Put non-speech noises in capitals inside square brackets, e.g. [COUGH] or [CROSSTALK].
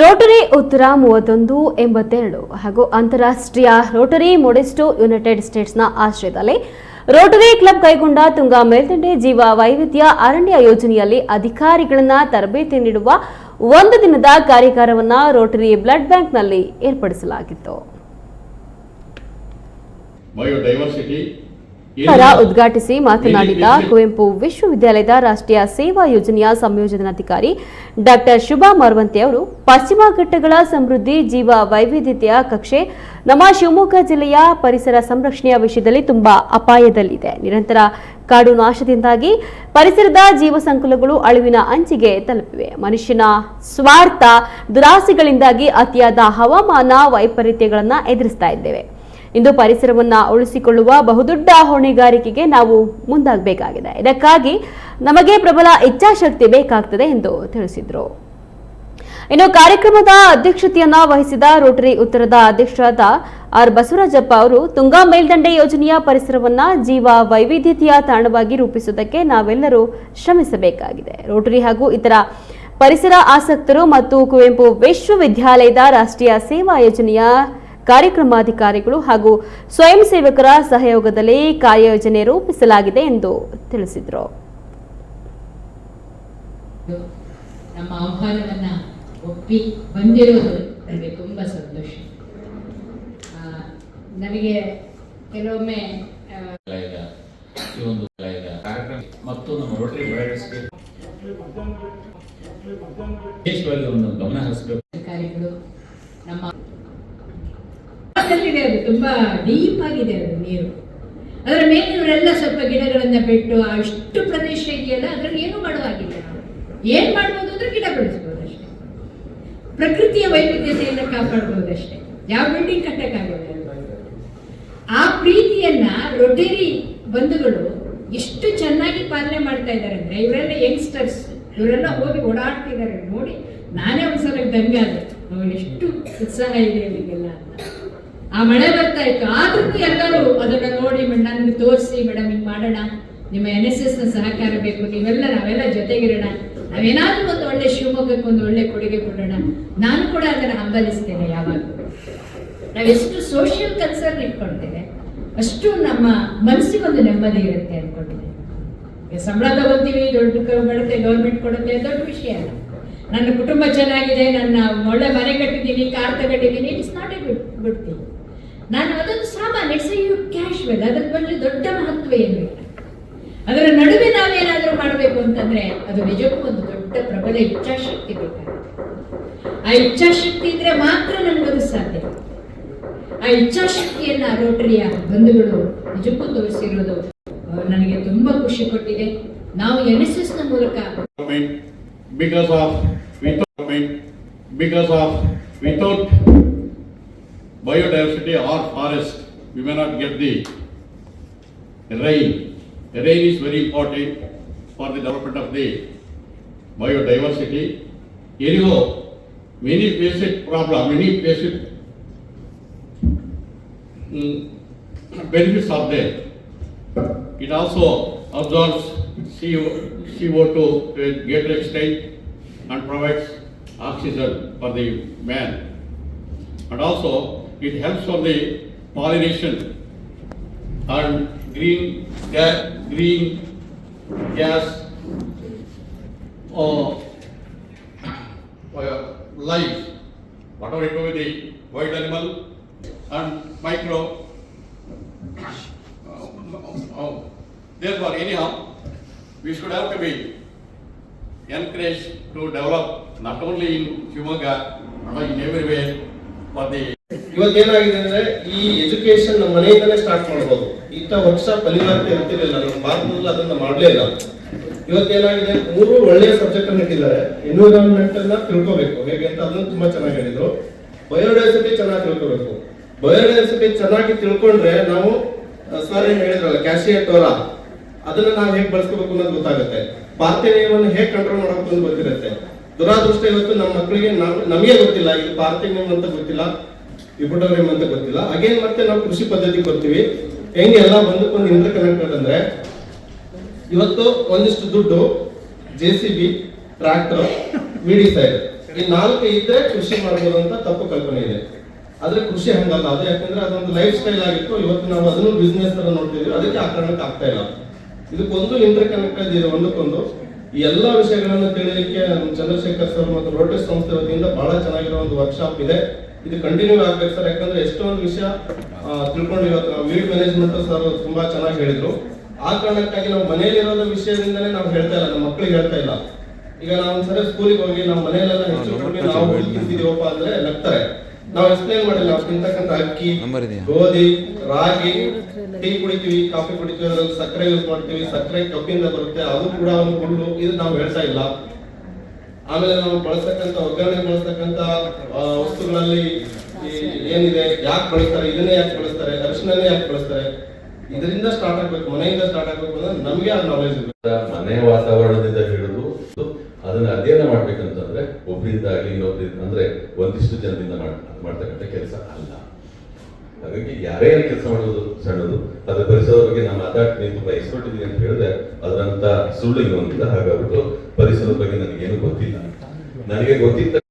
Rotary ಉತ್ತರ ಮೂವತ್ತೊಂದು ಎಂಬತ್ತೆರಡು ಹಾಗೂ ಅಂತಾರಾಷ್ಟ್ರೀಯ ರೋಟರಿ ಮೊಡೆಸ್ಟೋ ಯುನೈಟೆಡ್ ಸ್ಟೇಟ್ಸ್ನ ಆಶ್ರಯದಲ್ಲಿ ರೋಟರಿ ಕ್ಲಬ್ ಕೈಗೊಂಡ ತುಂಗಾ ಮೇಲ್ದಂಡೆ ಜೀವ ವೈವಿಧ್ಯ ಅರಣ್ಯ ಯೋಜನೆಯಲ್ಲಿ ಅಧಿಕಾರಿಗಳನ್ನ ತರಬೇತಿ ನೀಡುವ ಒಂದು ದಿನದ ಕಾರ್ಯಾಗಾರವನ್ನು ರೋಟರಿ ಬ್ಲಡ್ ಬ್ಯಾಂಕ್ನಲ್ಲಿ ಏರ್ಪಡಿಸಲಾಗಿತ್ತು. ಕಾರ್ಯಕ್ರಮ ಉದ್ಘಾಟಿಸಿ ಮಾತನಾಡಿದ ಕುವೆಂಪು ವಿಶ್ವವಿದ್ಯಾಲಯದ ರಾಷ್ಟ್ರೀಯ ಸೇವಾ ಯೋಜನೆಯ ಸಂಯೋಜನಾಧಿಕಾರಿ ಡಾಕ್ಟರ್ ಶುಭಾ ಮರವಂತೆ ಅವರು ಪಶ್ಚಿಮ ಘಟ್ಟಗಳ ಸಮೃದ್ಧಿ ಜೀವ ವೈವಿಧ್ಯತೆಯ ಕಕ್ಷೆ ನಮ್ಮ ಶಿವಮೊಗ್ಗ ಜಿಲ್ಲೆಯ ಪರಿಸರ ಸಂರಕ್ಷಣೆಯ ವಿಷಯದಲ್ಲಿ ತುಂಬಾ ಅಪಾಯದಲ್ಲಿದೆ. ನಿರಂತರ ಕಾಡು ನಾಶದಿಂದಾಗಿ ಪರಿಸರದ ಜೀವ ಸಂಕುಲಗಳು ಅಳಿವಿನ ಅಂಚಿಗೆ ತಲುಪಿವೆ. ಮನುಷ್ಯನ ಸ್ವಾರ್ಥ ದುರಾಸೆಗಳಿಂದಾಗಿ ಅತಿಯಾದ ಹವಾಮಾನ ವೈಪರೀತ್ಯಗಳನ್ನು ಎದುರಿಸ್ತಾ ಇದ್ದೇವೆ. ಇಂದು ಪರಿಸರವನ್ನು ಉಳಿಸಿಕೊಳ್ಳುವ ಬಹುದೊಡ್ಡ ಹೊಣೆಗಾರಿಕೆಗೆ ನಾವು ಮುಂದಾಗಬೇಕಾಗಿದೆ. ಇದಕ್ಕಾಗಿ ನಮಗೆ ಪ್ರಬಲ ಇಚ್ಛಾಶಕ್ತಿ ಬೇಕಾಗ್ತದೆ ಎಂದು ತಿಳಿಸಿದರು. ಇನ್ನು ಕಾರ್ಯಕ್ರಮದ ಅಧ್ಯಕ್ಷತೆಯನ್ನು ವಹಿಸಿದ ರೋಟರಿ ಉತ್ತರದ ಅಧ್ಯಕ್ಷರಾದ ಆರ್ ಬಸವರಾಜಪ್ಪ ಅವರು, ತುಂಗಾ ಮೇಲ್ದಂಡೆ ಯೋಜನೆಯ ಪರಿಸರವನ್ನ ಜೀವ ವೈವಿಧ್ಯತೆಯ ತಾಣವಾಗಿ ರೂಪಿಸುವುದಕ್ಕೆ ನಾವೆಲ್ಲರೂ ಶ್ರಮಿಸಬೇಕಾಗಿದೆ. ರೋಟರಿ ಹಾಗೂ ಇತರ ಪರಿಸರ ಆಸಕ್ತರು ಮತ್ತು ಕುವೆಂಪು ವಿಶ್ವವಿದ್ಯಾಲಯದ ರಾಷ್ಟ್ರೀಯ ಸೇವಾ ಯೋಜನೆಯ ಕಾರ್ಯಕ್ರಮಾಧಿಕಾರಿಗಳು ಹಾಗೂ ಸ್ವಯಂ ಸೇವಕರ ಸಹಯೋಗದಲ್ಲಿ ಕಾರ್ಯಯೋಜನೆ ರೂಪಿಸಲಾಗಿದೆ ಎಂದು ತಿಳಿಸಿದರು. ನಮ್ಮ ಆಹ್ವಾನವನ್ನ ಒಪ್ಪಿ ಬಂದಿರೋದು ನನಗೆ ತುಂಬ ಸಂತೋಷ. ನನಗೆ ಕೆಲವೊಮ್ಮೆ ಈ ಒಂದು ಕಾರ್ಯಕ್ರಮ ಮತ್ತು ನಮ್ಮ ರೋಟರಿ ವಿಶೇಷವಾಗಿ ಒಂದು ಗಮನ ಹರಿಸಬೇಕು ಅಧಿಕಾರಿಗಳು ನಮ್ಮ ಆಳದಲ್ಲಿದೆ ಅದು ತುಂಬಾ ಡೀಪ್ ಆಗಿದೆ ಅದು ನೀರು. ಅದರ ಮೇಲೆ ಇವರೆಲ್ಲ ಸ್ವಲ್ಪ ಗಿಡಗಳನ್ನ ಬಿಟ್ಟು ಆ ಇಷ್ಟು ಪ್ರದೇಶ ಇದೆಯಲ್ಲ, ಅದ್ರಲ್ಲಿ ಏನು ಮಾಡುವಾಗಿಲ್ಲ ಏನ್ ಮಾಡ್ಬೋದು ಅಂದ್ರೆ ಗಿಡ ಬೆಳೆಸ್ಬೋದು ಅಷ್ಟೇ. ಪ್ರಕೃತಿಯ ವೈವಿಧ್ಯತೆಯನ್ನು ಕಾಪಾಡ್ಬೋದಷ್ಟೇ ಯಾವ ಬಿಲ್ಡಿಂಗ್ ಕಟ್ಟಕ್ಕಾಗಲ್ಲ. ಆ ಪ್ರೀತಿಯನ್ನ ರೊಟೇರಿ ಬಂಧುಗಳು ಎಷ್ಟು ಚೆನ್ನಾಗಿ ಪಾಲನೆ ಮಾಡ್ತಾ ಇದ್ದಾರೆ ಅಂದ್ರೆ ಇವರೆಲ್ಲ ಯಂಗ್ಸ್ಟರ್ಸ್ ಇವರೆಲ್ಲ ಹೋಗಿ ಓಡಾಡ್ತಿದ್ದಾರೆ ನೋಡಿ, ನಾನೇ ಒಂದ್ಸಲ ದಂಗಾದೆ ಅವ್ರು ಎಷ್ಟು ಉತ್ಸಾಹ ಇದೆ ಇವರಿಗೆಲ್ಲ ಅಂತ. ಆ ಮಳೆ ಬರ್ತಾ ಇತ್ತು ಆದ್ರೂ ಎಲ್ಲರೂ ಅದನ್ನ ನೋಡಿ ನನಗೆ ತೋರಿಸಿ ಮೇಡಮ್ ಹಿಂಗ್ ಮಾಡೋಣ. ನಿಮ್ಮ ಎನ್ ಎಸ್ ಎಸ್ನ ಸಹಕಾರ ಬೇಕು. ನೀವೆಲ್ಲ, ನಾವೆಲ್ಲ ಜೊತೆಗಿರೋಣ. ನಾವೇನಾದ್ರೂ ಒಂದು ಒಳ್ಳೆ ಶಿವಮೊಗ್ಗಕ್ಕೆ ಒಂದು ಒಳ್ಳೆ ಕೊಡುಗೆ ಕೊಡೋಣ. ನಾನು ಕೂಡ ಅದನ್ನ ಹಂಬಲಿಸ್ತೇನೆ ಯಾವಾಗಲೂ. ನಾವೆಷ್ಟು ಸೋಷಿಯಲ್ ಕನ್ಸರ್ನ್ ಇಟ್ಕೊಳ್ತೇವೆ ಅಷ್ಟು ನಮ್ಮ ಮನಸ್ಸಿಗೆ ಒಂದು ನೆಮ್ಮದಿ ಇರುತ್ತೆ ಅನ್ಕೊಂಡಿದ್ದೀನಿ. ಸಂಬಳ ತಗೋತೀವಿ, ದೊಡ್ಡ ಬರುತ್ತೆ ಗೌರ್ಮೆಂಟ್ ಕೊಡುತ್ತೆ, ದೊಡ್ಡ ವಿಷಯ ಅಲ್ಲ. ನನ್ನ ಕುಟುಂಬ ಚೆನ್ನಾಗಿದೆ, ನನ್ನ ಒಳ್ಳೆ ಮನೆ ಕಟ್ಟಿದ್ದೀನಿ, ಕಾರ್ ತಗೊಂಡಿದ್ದೀನಿ it's not a good good thing ನಾನು ಅದೊಂದು ಸಾಮಾನ್ಯ ಕ್ಯಾಶ್ ಕ್ಯಾಶುವಲ್ ಅದರ ಬಗ್ಗೆ ದೊಡ್ಡ ಮಹತ್ವ ಏನು? ಅದರ ನಡುವೆ ನಾವೇನಾದರೂ ಮಾಡಬೇಕು ಅಂತಂದ್ರೆ ಅದು ನಿಜಕ್ಕೂ ಒಂದು ದೊಡ್ಡ ಪ್ರಬಲ ಇಚ್ಛಾಶಕ್ತಿ ಬೇಕಾಗುತ್ತೆ. ಆ ಇಚ್ಛಾಶಕ್ತಿ ಇದ್ರೆ ಮಾತ್ರ ನನಗದು ಸಾಧ್ಯ. ಆ ಇಚ್ಛಾಶಕ್ತಿಯನ್ನ ರೋಟರಿಯ ಬಂಧುಗಳು ನಿಜಕ್ಕೂ ತೋರಿಸಿರೋದು ನನಗೆ ತುಂಬಾ ಖುಷಿ ಕೊಟ್ಟಿದೆ. ನಾವು ಎನ್ ಎಸ್ ಎಸ್ನ ಮೂಲಕ biodiversity or forest we may not get the rain. Rain is very important for the development of the biodiversity. Anyhow many it problem many it mm, [COUGHS] benefits are there. It also absorbs CO, CO2 to a greater extent and provides oxygen for the man. And also, it helps for the pollination. And green gas, green gas or uh, life, whatever it may be, wild animal and micro uh, uh, Therefore, anyhow, we should have to be encouraged to develop not only in Shimoga, but in everywhere for the ಇವತ್ತೇನಾಗಿದೆ ಅಂದ್ರೆ ಈ education ನಮ್ಮ ಮನೆಯಿಂದಲೇ start ಮಾಡ್ಬೋದು. ಇಂಥ ವರ್ಷ ಅನಿವಾರ್ಯತೆ ಇರ್ತಿರ್ಲಿಲ್ಲ ನಮ್ಮ ಭಾರತದಲ್ಲಿ ಅದನ್ನ ಮಾಡಲೇ ಇಲ್ಲ. ಇವತ್ತೇನಾಗಿದೆ ಮೂರು ಒಳ್ಳೆಯ ಸಬ್ಜೆಕ್ಟ್ ಅನ್ನು ಇಟ್ಟಿದ್ದಾರೆ. ಎನ್ವಿರಾನ್ಮೆಂಟ್ ಅನ್ನ ತಿಳ್ಕೋಬೇಕು. ಹೇಗೆ ಅಂತ ಅದನ್ನು ತುಂಬಾ ಚೆನ್ನಾಗಿ ಹೇಳಿದ್ರು. ಬಯೋಡೈವರ್ಸಿಟಿ ಚೆನ್ನಾಗಿ ತಿಳ್ಕೋಬೇಕು. ಬಯೋಡೈವರ್ಸಿಟಿ ಚೆನ್ನಾಗಿ ತಿಳ್ಕೊಂಡ್ರೆ ನಾವು ಸರ್ ಏನ್ ಹೇಳಿದ್ರಲ್ಲ ಕ್ಯಾಶಿಯರ್ ಟೋರಾ ಅದನ್ನ ನಾವು ಹೇಗೆ ಬಳಸ್ಕೋಬೇಕು ಅನ್ನೋದು ಗೊತ್ತಾಗುತ್ತೆ. ಪಾರ್ಥೇನಿಯವನ್ನು ಹೇಗೆ ಕಂಟ್ರೋಲ್ ಮಾಡಬೇಕು ಅಂತ ಗೊತ್ತಿರುತ್ತೆ. ದುರಾದೃಷ್ಟ ಇವತ್ತು ನಮ್ಮ ಮಕ್ಕಳಿಗೆ ನಮಗೆ ಗೊತ್ತಿಲ್ಲ. ಇದು ಪಾರ್ಥೇನಿಯಂ ಅಂತ ಗೊತ್ತಿಲ್ಲ. ಇಬುಟೋರಿಯಂ ಅಂತ ಗೊತ್ತಿಲ್ಲ. ಅಗೇನ್ ಮತ್ತೆ ನಾವು ಕೃಷಿ ಪದ್ಧತಿ ಕೊಡ್ತೀವಿ. ಹೆಂಗೆ ಎಲ್ಲ ಒಂದಕ್ಕೊಂದು ಇಂಟರ್ ಕನೆಕ್ಟೆಡ್ ಅಂದ್ರೆ, ಇವತ್ತು ಒಂದಿಷ್ಟು ದುಡ್ಡು ಜೆ ಸಿ ಬಿ ಟ್ರಾಕ್ಟರ್ ವಿಡಿ ಸೈಡ್ ಈ ನಾಲ್ಕು ಇದ್ರೆ ಕೃಷಿ ಮಾಡ್ಬೋದು ಅಂತ ತಪ್ಪು ಕಲ್ಪನೆ ಇದೆ. ಆದ್ರೆ ಕೃಷಿ ಹಂಗಲ್ಲ. ಅದು ಯಾಕಂದ್ರೆ ಅದೊಂದು ಲೈಫ್ ಸ್ಟೈಲ್ ಆಗಿತ್ತು. ಇವತ್ತು ನಾವು ಅದನ್ನು ಬಿಸ್ನೆಸ್ ತರ ನೋಡ್ತಿದ್ವಿ. ಅದಕ್ಕೆ ಆ ಕಾರಣಕ್ಕೆ ಆಗ್ತಾ ಇಲ್ಲ. ಇದಕ್ಕೊಂದು ಇಂಟರ್ ಕನೆಕ್ಟೆಡ್ ಇದೆ. ಒಂದಕ್ಕೊಂದು. ಈ ಎಲ್ಲ ವಿಷಯಗಳನ್ನು ತಿಳಿಯಲಿಕ್ಕೆ ನಮ್ಮ ಚಂದ್ರಶೇಖರ್ ಸರ್ ಮತ್ತು ರೋಟರಿ ಸಂಸ್ಥೆ ವತಿಯಿಂದ ಬಹಳ ಚೆನ್ನಾಗಿರೋ ಒಂದು ವರ್ಕ್ಶಾಪ್ ಇದೆ. ಇದು ಕಂಟಿನ್ಯೂ ಆಗ್ಬೇಕು ಸರ್. ಯಾಕಂದ್ರೆ ಎಷ್ಟೊಂದು ವಿಷಯ ತಿಳ್ಕೊಂಡು ಇವತ್ತು ನಾವು ವೀಡ್ ಮ್ಯಾನೇಜ್ಮೆಂಟ್ ಸರ್ ತುಂಬಾ ಚೆನ್ನಾಗಿ ಹೇಳಿದ್ರು. ಆ ಕಾರಣಕ್ಕಾಗಿ ನಾವು ಮನೆಯಲ್ಲಿರೋದ ವಿಷಯದಿಂದಲೇ ನಾವು ಹೇಳ್ತಾ ಇಲ್ಲ ನಮ್ಮ ಮಕ್ಕಳಿಗೆ ಹೇಳ್ತಾ ಇಲ್ಲ. ಈಗ ನಾವು ಒಂದ್ಸರಿ ಸ್ಕೂಲಿಗೆ ಹೋಗಿ ನಮ್ಮ ಮನೆಯಲ್ಲೆಲ್ಲ ಹೆಚ್ಚು ಕಡಿಮೆ ನಾವು ತಿಂತಿದೀವಪ್ಪ ಅಂದ್ರೆ ನಗ್ತಾರೆ. ನಾವು ಎಕ್ಸ್ಪ್ಲೈನ್ ಮಾಡಿಲ್ಲ ನಾವು ತಿಂತಕ್ಕಂತ ಅಕ್ಕಿ ಗೋಧಿ ರಾಗಿ ಟೀ ಕುಡಿತೀವಿ ಕಾಫಿ ಕುಡಿತೀವಿ ಅದ್ರಲ್ಲಿ ಸಕ್ಕರೆ ಯೂಸ್ ಮಾಡ್ತೀವಿ ಸಕ್ಕರೆ ಕಬ್ಬಿಂದ ಬರುತ್ತೆ ಅದು ಕೂಡ ಒಂದು ಹುಲ್ಲು ಇದು ನಾವು ಹೇಳ್ತಾ ಇಲ್ಲ. ಆಮೇಲೆ ನಾವು ಬಳಸ್ತಕ್ಕಂಥ ಒಗ್ಗರಣೆ, ಬಳಸ್ತಕ್ಕಂಥ ವಸ್ತುಗಳಲ್ಲಿ ಏನಿದೆ, ಯಾಕೆ ಬಳಸ್ತಾರೆ, ಇದನ್ನೇ ಯಾಕೆ ಬಳಸ್ತಾರೆ ಅರಿಶಿಣನೇ ಯಾಕೆ ಬಳಸ್ತಾರೆ, ಇದರಿಂದ ಸ್ಟಾರ್ಟ್ ಆಗ್ಬೇಕು, ಮನೆಯಿಂದ ಸ್ಟಾರ್ಟ್ ಆಗ್ಬೇಕು ಅಂದ್ರೆ ನಮಗೆ ಆ ನಾಲೆಜ್ ಮನೆ ವಾತಾವರಣದಿಂದ ಹಿಡಿದು ಅದನ್ನ ಅಧ್ಯಯನ ಮಾಡ್ಬೇಕಂತಂದ್ರೆ ಒಬ್ಬರಿಂದ ಆಗಲಿ ಇನ್ನೊಬ್ಬರಿಂದ ಅಂದ್ರೆ ಒಂದಿಷ್ಟು ಜನರಿಂದ ಮಾಡ್ ಮಾಡ್ತಕ್ಕಂಥ ಕೆಲಸ ಅಲ್ಲ. ಹಾಗಾಗಿ ಯಾರೇ ಕೆಲಸ ಮಾಡೋದು ಸಣ್ಣದು, ಅದ್ರ ಪರಿಸರದ ಬಗ್ಗೆ ನಾನು ಮಾತಾಡ್ತೀನಿ, ತುಂಬಾ ಎಕ್ಸ್ಪರ್ಟ್ ಇದೀನಿ ಅಂತ ಹೇಳಿದ್ರೆ ಅದರಂತ ಸುಳ್ಳು ಇನ್ನೊಂದಿಲ್ಲ. ಹಾಗಾಗ್ಬಿಟ್ಟು ಪರಿಸರದ ಬಗ್ಗೆ ನನಗೇನು ಗೊತ್ತಿಲ್ಲ. ನನಗೆ ಗೊತ್ತಿದ್ದ